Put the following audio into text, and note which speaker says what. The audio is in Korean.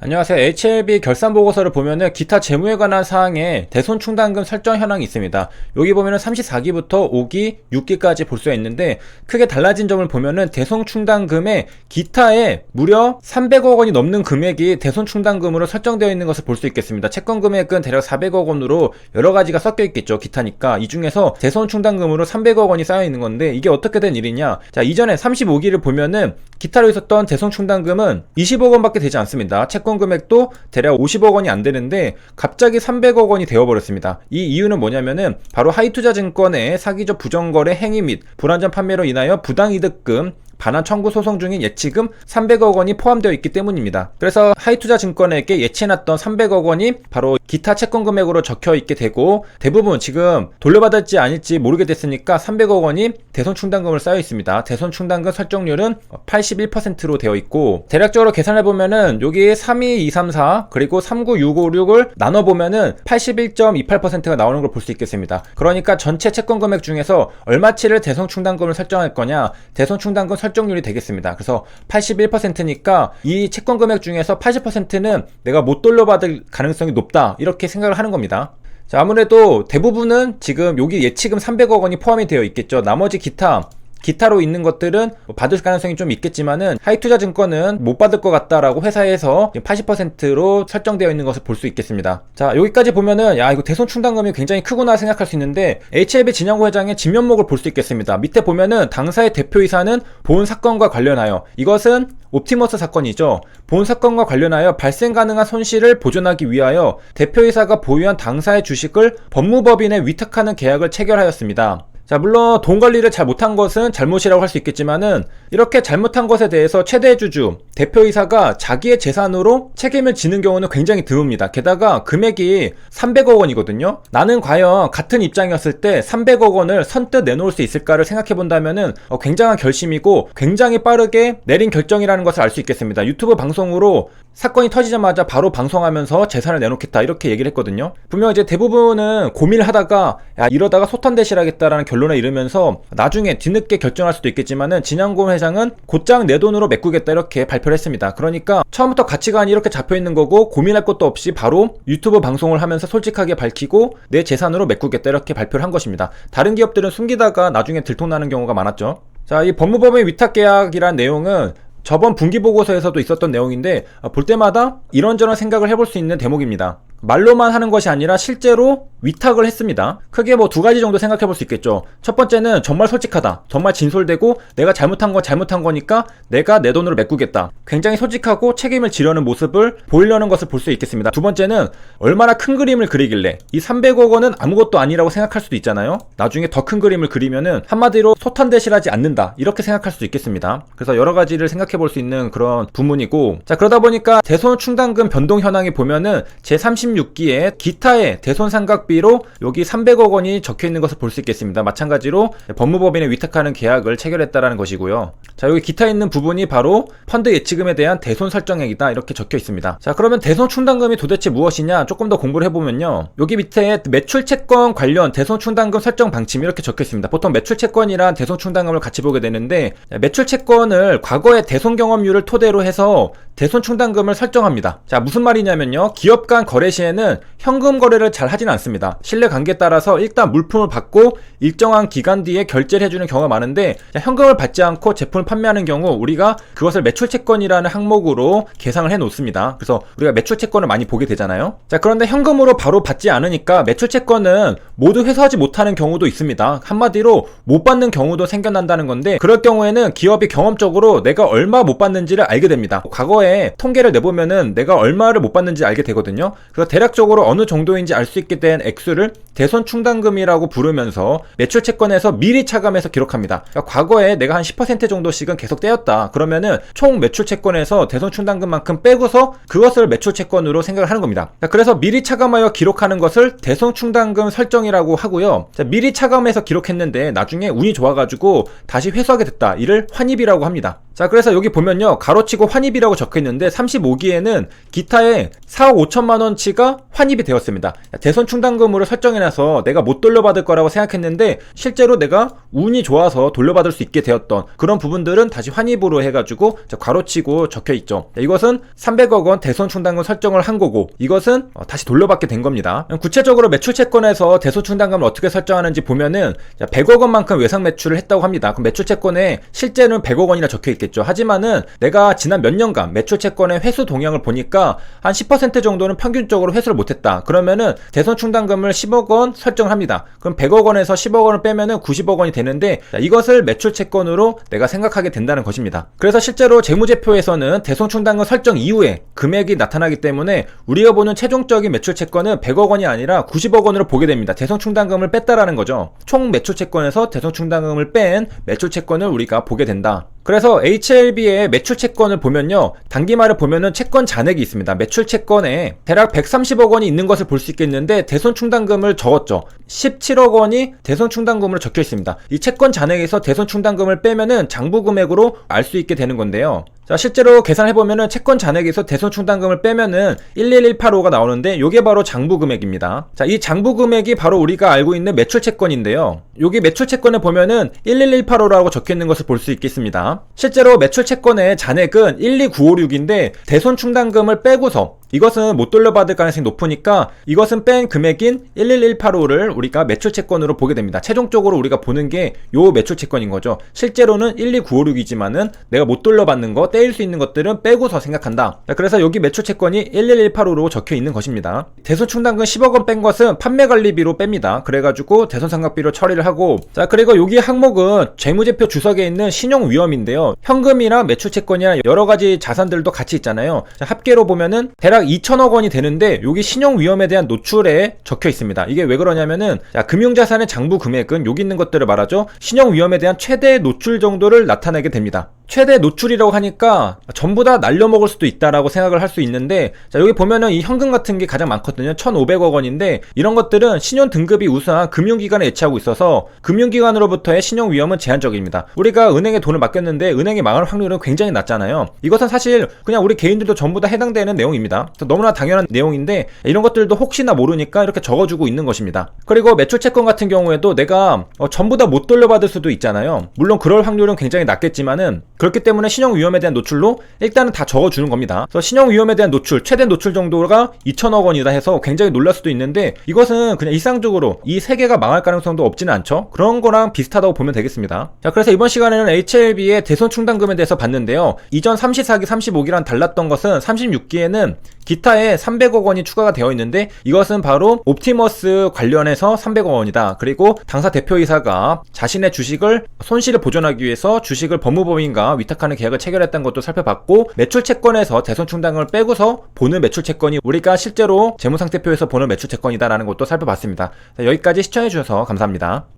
Speaker 1: 안녕하세요. HLB 결산 보고서를 보면은 기타 재무에 관한 사항에 대손 충당금 설정 현황이 있습니다. 여기 보면은 34기부터 5기, 6기까지 볼 수가 있는데 크게 달라진 점을 보면은 대손 충당금에 기타에 무려 300억 원이 넘는 금액이 대손 충당금으로 설정되어 있는 것을 볼 수 있겠습니다. 채권 금액은 대략 400억 원으로 여러 가지가 섞여 있겠죠. 기타니까 이 중에서 대손 충당금으로 300억 원이 쌓여 있는 건데 이게 어떻게 된 일이냐? 자, 이전에 35기를 보면은 기타로 있었던 대손 충당금은 20억 원밖에 되지 않습니다. 채권 금액도 대략 50억 원이 안 되는데 갑자기 300억 원이 되어버렸습니다. 이 이유는 뭐냐면은 바로 하이투자 증권의 사기적 부정거래 행위 및 불안전 판매로 인하여 부당이득금 반환 청구 소송 중인 예치금 300억 원이 포함되어 있기 때문입니다. 그래서 하이투자 증권에게 예치해놨던 300억 원이 바로 기타 채권 금액으로 적혀 있게 되고 대부분 지금 돌려받을지 아닐지 모르게 됐으니까 300억 원이 대손 충당금을 쌓여 있습니다. 대손 충당금 설정률은 81%로 되어 있고 대략적으로 계산해 보면은 여기 32234 그리고 39656을 나눠 보면은 81.28%가 나오는 걸 볼 수 있겠습니다. 그러니까 전체 채권 금액 중에서 얼마치를 대손 충당금을 설정할 거냐 대손 충당금 설정률이 되겠습니다. 그래서 81%니까 이 채권 금액 중에서 80%는 내가 못 돌려받을 가능성이 높다 이렇게 생각을 하는 겁니다. 자, 아무래도 대부분은 지금 여기 예치금 300억 원이 포함이 되어 있겠죠. 나머지 기타 기타로 있는 것들은 뭐 받을 가능성이 좀 있겠지만은 하이투자 증권은 못 받을 것 같다라고 회사에서 80%로 설정되어 있는 것을 볼 수 있겠습니다. 자 여기까지 보면은 야 이거 대손 충당금이 굉장히 크구나 생각할 수 있는데 HLB 진양호 회장의 진면목을 볼 수 있겠습니다. 밑에 보면은 당사의 대표이사는 본 사건과 관련하여 이것은 옵티머스 사건이죠. 본 사건과 관련하여 발생 가능한 손실을 보존하기 위하여 대표이사가 보유한 당사의 주식을 법무법인에 위탁하는 계약을 체결하였습니다. 자, 물론 돈 관리를 잘 못한 것은 잘못이라고 할 수 있겠지만은 이렇게 잘못한 것에 대해서 최대 주주, 대표이사가 자기의 재산으로 책임을 지는 경우는 굉장히 드뭅니다. 게다가 금액이 300억 원이거든요. 나는 과연 같은 입장이었을 때 300억 원을 선뜻 내놓을 수 있을까를 생각해 본다면은 어, 굉장한 결심이고 굉장히 빠르게 내린 결정이라는 것을 알 수 있겠습니다. 유튜브 방송으로 사건이 터지자마자 바로 방송하면서 재산을 내놓겠다 이렇게 얘기를 했거든요. 분명 이제 대부분은 고민을 하다가 야 이러다가 소탄 대실하겠다라는 결론에 이르면서 나중에 뒤늦게 결정할 수도 있겠지만은 진양곰 회장은 곧장 내 돈으로 메꾸겠다 이렇게 발표를 했습니다. 그러니까 처음부터 가치관이 이렇게 잡혀 있는 거고 고민할 것도 없이 바로 유튜브 방송을 하면서 솔직하게 밝히고 내 재산으로 메꾸겠다 이렇게 발표를 한 것입니다. 다른 기업들은 숨기다가 나중에 들통나는 경우가 많았죠. 자, 이 법무법인 위탁 계약이란 내용은 저번 분기 보고서에서도 있었던 내용인데 볼 때마다 이런저런 생각을 해볼 수 있는 대목입니다. 말로만 하는 것이 아니라 실제로 위탁을 했습니다. 크게 뭐 두 가지 정도 생각해 볼 수 있겠죠. 첫 번째는 정말 솔직하다. 정말 진솔되고 내가 잘못한 건 잘못한 거니까 내가 내 돈으로 메꾸겠다. 굉장히 솔직하고 책임을 지려는 모습을 보이려는 것을 볼 수 있겠습니다. 두 번째는 얼마나 큰 그림을 그리길래 이 300억 원은 아무것도 아니라고 생각할 수도 있잖아요. 나중에 더 큰 그림을 그리면은 한마디로 소탄대실하지 않는다. 이렇게 생각할 수도 있겠습니다. 그래서 여러 가지를 생각해 볼 수 있는 그런 부문이고 자 그러다 보니까 대손 충당금 변동 현황이 보면은 제 36기에 기타의 대손 삼각비로 여기 300억 원이 적혀 있는 것을 볼 수 있겠습니다. 마찬가지로 법무법인에 위탁하는 계약을 체결했다라는 것이고요. 자 여기 기타 있는 부분이 바로 펀드 예치금에 대한 대손 설정액이다 이렇게 적혀 있습니다. 자 그러면 대손 충당금이 도대체 무엇이냐 조금 더 공부를 해보면요. 여기 밑에 매출 채권 관련 대손 충당금 설정 방침 이렇게 적혀 있습니다. 보통 매출 채권이랑 대손 충당금을 같이 보게 되는데 매출 채권을 과거의 대손 경험률을 토대로 해서 대손 충당금을 설정합니다. 자 무슨 말이냐면요. 기업 간 거래 시 에는 현금 거래를 잘 하진 않습니다. 신뢰 관계에 따라서 일단 물품을 받고 일정한 기간 뒤에 결제를 해주는 경우가 많은데 자, 현금을 받지 않고 제품을 판매하는 경우 우리가 그것을 매출 채권이라는 항목으로 계상을 해 놓습니다. 그래서 우리가 매출 채권을 많이 보게 되잖아요. 자 그런데 현금으로 바로 받지 않으니까 매출 채권은 모두 회수하지 못하는 경우도 있습니다. 한마디로 못 받는 경우도 생겨난다는 건데 그럴 경우에는 기업이 경험적으로 내가 얼마 못 받는지를 알게 됩니다. 과거에 통계를 내보면은 내가 얼마를 못 받는지 알게 되거든요. 그래서 대략적으로 어느 정도인지 알 수 있게 된 액수를 대손 충당금이라고 부르면서 매출 채권에서 미리 차감해서 기록합니다. 그러니까 과거에 내가 한 10% 정도씩은 계속 떼었다. 그러면은 총 매출 채권에서 대손 충당금만큼 빼고서 그것을 매출 채권으로 생각을 하는 겁니다. 자, 그래서 미리 차감하여 기록하는 것을 대손 충당금 설정이 라고 하고요. 자, 미리 차감해서 기록했는데 나중에 운이 좋아가지고 다시 회수하게 됐다. 이를 환입이라고 합니다. 자, 그래서 여기 보면요. 가로치고 환입이라고 적혀 있는데 35기에는 기타에 4억 5천만 원치 여기가 환입이 되었습니다. 대손 충당금으로 설정해놔서 내가 못 돌려받을 거라고 생각했는데 실제로 내가 운이 좋아서 돌려받을 수 있게 되었던 그런 부분들은 다시 환입으로 해가지고 자, 괄호치고 적혀 있죠. 이것은 300억 원 대손 충당금 설정을 한 거고 이것은 어, 다시 돌려받게 된 겁니다. 구체적으로 매출 채권에서 대손 충당금을 어떻게 설정하는지 보면은 자, 100억 원만큼 외상 매출을 했다고 합니다. 그럼 매출 채권에 실제는 100억 원이라 적혀 있겠죠. 하지만은 내가 지난 몇 년간 매출 채권의 회수 동향을 보니까 한 10% 정도는 평균적으로 회수를 못했다. 그러면은 대손 충당금을 10억 원 설정을 합니다. 그럼 100억 원에서 10억 원을 빼면은 90억 원이 되는데 자, 이것을 매출 채권으로 내가 생각하게 된다는 것입니다. 그래서 실제로 재무제표에서는 대손 충당금 설정 이후에 금액이 나타나기 때문에 우리가 보는 최종적인 매출 채권은 100억 원이 아니라 90억 원으로 보게 됩니다. 대손 충당금을 뺐다라는 거죠. 총 매출 채권에서 대손 충당금을 뺀 매출 채권을 우리가 보게 된다. 그래서 HLB의 매출 채권을 보면요. 단기말을 보면은 채권 잔액이 있습니다. 매출 채권에 대략 130억 원이 있는 것을 볼 수 있겠는데 대손 충당금을 적었죠. 17억 원이 대손 충당금으로 적혀 있습니다. 이 채권 잔액에서 대손 충당금을 빼면은 장부 금액으로 알 수 있게 되는 건데요. 자, 실제로 계산해 보면은 채권 잔액에서 대손 충당금을 빼면은 11185가 나오는데 요게 바로 장부 금액입니다. 자, 이 장부 금액이 바로 우리가 알고 있는 매출 채권인데요. 여기 매출 채권에 보면은 11185라고 적혀 있는 것을 볼 수 있겠습니다. 실제로 매출 채권의 잔액은 12956인데 대손 충당금을 빼고서 이것은 못 돌려받을 가능성이 높으니까 이것은 뺀 금액인 11185를 우리가 매출 채권으로 보게 됩니다. 최종적으로 우리가 보는 게 요 매출 채권인 거죠. 실제로는 12956이지만은 내가 못 돌려받는 거 떼일 수 있는 것들은 빼고서 생각한다. 자, 그래서 여기 매출 채권이 11185로 적혀 있는 것입니다. 대손 충당금 10억 원 뺀 것은 판매 관리비로 뺍니다. 그래가지고 대손 상각비로 처리를 하고 자 그리고 여기 항목은 재무제표 주석에 있는 신용 위험인데요. 현금이나 매출 채권이나 여러 가지 자산들도 같이 있잖아요. 자, 합계로 보면은 대략 2천억 원이 되는데 여기 신용 위험에 대한 노출에 적혀 있습니다. 이게 왜 그러냐면은 자, 금융자산의 장부 금액은 여기 있는 것들을 말하죠. 신용 위험에 대한 최대 노출 정도를 나타내게 됩니다. 최대 노출이라고 하니까 전부 다 날려먹을 수도 있다라고 생각을 할 수 있는데 자 여기 보면은 이 현금 같은 게 가장 많거든요 1500억 원인데 이런 것들은 신용 등급이 우수한 금융기관에 예치하고 있어서 금융기관으로부터의 신용 위험은 제한적입니다 우리가 은행에 돈을 맡겼는데 은행이 망할 확률은 굉장히 낮잖아요 이것은 사실 그냥 우리 개인들도 전부 다 해당되는 내용입니다 너무나 당연한 내용인데 이런 것들도 혹시나 모르니까 이렇게 적어주고 있는 것입니다 그리고 매출 채권 같은 경우에도 내가 어, 전부 다 못 돌려받을 수도 있잖아요 물론 그럴 확률은 굉장히 낮겠지만은 그렇기 때문에 신용 위험에 대한 노출로 일단은 다 적어주는 겁니다. 그래서 신용 위험에 대한 노출, 최대 노출 정도가 2천억 원이다 해서 굉장히 놀랄 수도 있는데 이것은 그냥 일상적으로 이 세계가 망할 가능성도 없지는 않죠. 그런 거랑 비슷하다고 보면 되겠습니다. 자, 그래서 이번 시간에는 HLB의 대손 충당금에 대해서 봤는데요. 이전 34기, 35기랑 달랐던 것은 36기에는 기타에 300억 원이 추가가 되어 있는데 이것은 바로 옵티머스 관련해서 300억 원이다. 그리고 당사 대표이사가 자신의 주식을 손실을 보존하기 위해서 주식을 법무법인과 위탁하는 계약을 체결했던 것도 살펴봤고 매출 채권에서 대손 충당금을 빼고서 보는 매출 채권이 우리가 실제로 재무상태표에서 보는 매출 채권이다라는 것도 살펴봤습니다. 자, 여기까지 시청해 주셔서 감사합니다.